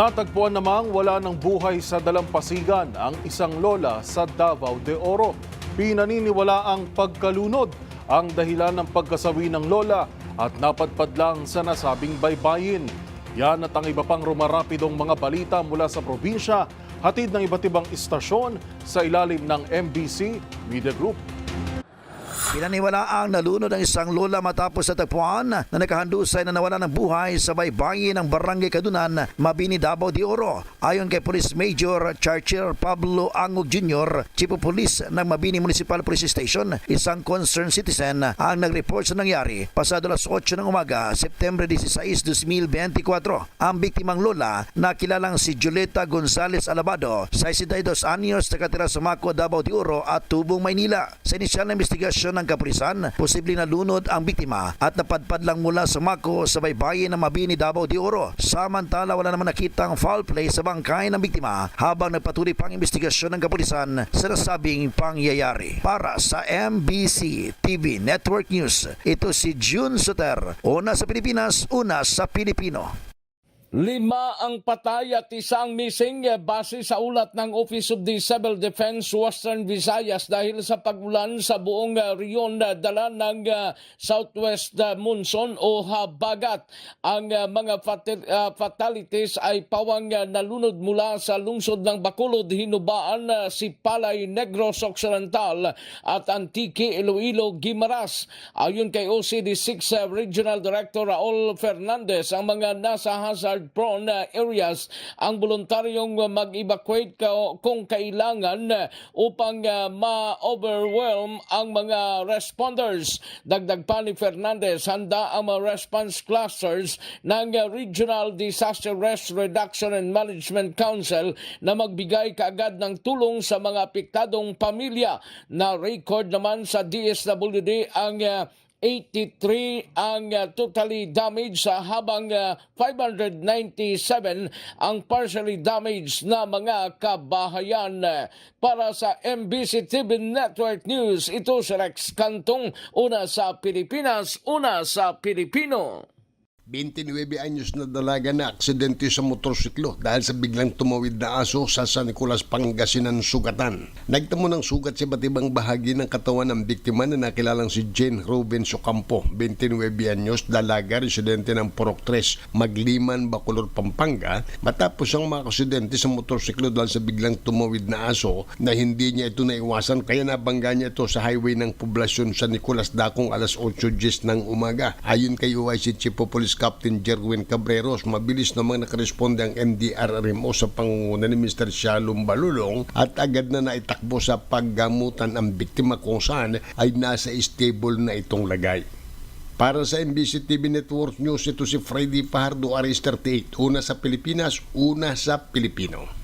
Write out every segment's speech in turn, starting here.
Natagpuan namang wala ng buhay sa dalampasigan ang isang lola sa Davao de Oro. Pinaniniwala ang pagkalunod ang dahilan ng pagkasawi ng lola at napadpad lang sa nasabing baybayin. Yan at ang iba pang rumarapidong mga balita mula sa probinsya, hatid ng iba't ibang istasyon sa ilalim ng MBC Media Group. Pinaniwala ang nalunod ang isang lola matapos sa tagpuan na nakahandusay na nawala ng buhay sa baybayin ng Barangay Kadunan, Mabini, Davao de Oro. Ayon kay Police Major Churchill Pablo Angog Jr., Chief of Police ng Mabini Municipal Police Station, isang concerned citizen ang nag-report sa nangyari pasado alas 8 ng umaga, September 16, 2024. Ang biktimang lola na kilalang si Julieta Gonzales Alabado, 62 anyos, nakatira sa Mako, Davao de Oro at Tubong, Maynila. Sa inisyal na investigasyon ng kapulisan, posibleng nalunod ang biktima at napadpad lang mula sa Mako sa baybayin ng Mabini, Davao de Oro. Samantala, wala naman nakitang foul play sa bangkay ng biktima habang nagpatuloy pang investigasyon ng kapulisan sa nasabing pangyayari. Para sa MBC TV Network News, ito si June Soter. Una sa Pilipinas, una sa Pilipino. Lima ang patay at isang missing base sa ulat ng Office of the Civil Defense Western Visayas dahil sa pagulan sa buong riyon na dala ng eh, southwest eh, monsoon o habagat. Ang eh, mga fatalities ay pawang nalunod mula sa lungsod ng Bacolod, Hinubaan, Sipalay, Negros Occidental at Antique, Iloilo, Guimaras. Ayon kay OCD6 eh, Regional Director Raul Fernandez, ang mga nasa hazard prone uh, areas ang voluntaryong mag-evacuate kung kailangan uh, upang uh, ma-overwhelm ang mga responders. Dagdag pa ni Fernandez, handa ang mga response clusters ng uh, Regional Disaster Risk Reduction and Management Council na magbigay kaagad ng tulong sa mga apektadong pamilya na record naman sa DSWD ang uh, 83 ang uh, totally damaged sa habang uh, 597 ang partially damaged na mga kabahayan. Para sa MBC TV Network News, ito si Rex Cantong, una sa Pilipinas, una sa Pilipino. 29 anyos na dalaga na aksidente sa motorsiklo dahil sa biglang tumawid na aso sa San Nicolas, Pangasinan, sugatan. Nagtamo ng sugat sa iba't ibang bahagi ng katawan ng biktima na nakilalang si Jane Ruben Socampo, 29 anyos, dalaga, residente ng Porok 3, Magliman, Bacolor, Pampanga, matapos ang mga aksidente sa motorsiklo dahil sa biglang tumawid na aso na hindi niya ito naiwasan kaya nabangga niya ito sa highway ng poblasyon sa Nicolas Dakong alas 8.10 ng umaga. Ayon kay UIC Chief Police Captain Jerwin Cabreros, mabilis namang nakaresponde ang MDRRMO sa pangunguna ni Mr. Shalom Balulong at agad na naitakbo sa paggamutan ang biktima kung saan ay nasa stable na itong lagay. Para sa MBC TV Network News, ito si Freddy Fajardo, Aris 38. Una sa Pilipinas, una sa Pilipino.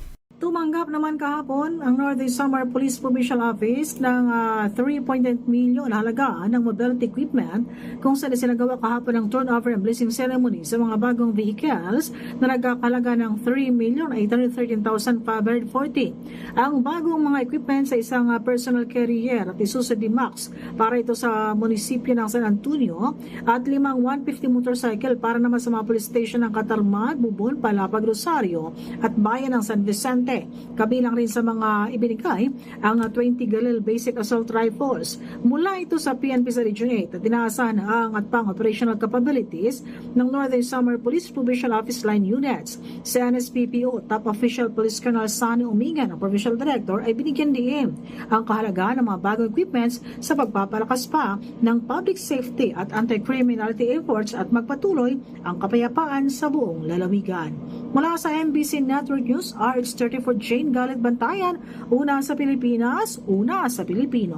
Tumanggap naman kahapon ang Northern Samar Police Provincial Office ng ah, 3.8 million halaga ng mobility equipment kung saan sinagawa kahapon ang turnover and blessing ceremony sa mga bagong vehicles na nagkakalaga ng 3,813,540. Ang bagong mga equipment sa isang ah, personal carrier at Isuzu D-Max para ito sa munisipyo ng San Antonio at limang 150 motorcycle para naman sa mga police station ng Katarman, Bubon, Palapag, Rosario at Bayan ng San Vicente. Kabilang rin sa mga ibinigay ang 20 Galil Basic Assault Rifles. Mula ito sa PNP sa Region 8 at ang at pang operational capabilities ng Northern Summer Police Provincial Office Line Units. Sa NSPPO, Top Official Police Colonel Sani Umingan, ang Provincial Director, ay binigyan din ang kahalagaan ng mga bagong equipments sa pagpapalakas pa ng public safety at anti-criminality efforts at magpatuloy ang kapayapaan sa buong lalawigan. Mula sa MBC Network News, RH34 Jane Galit Bantayan, una sa Pilipinas, una sa Pilipino.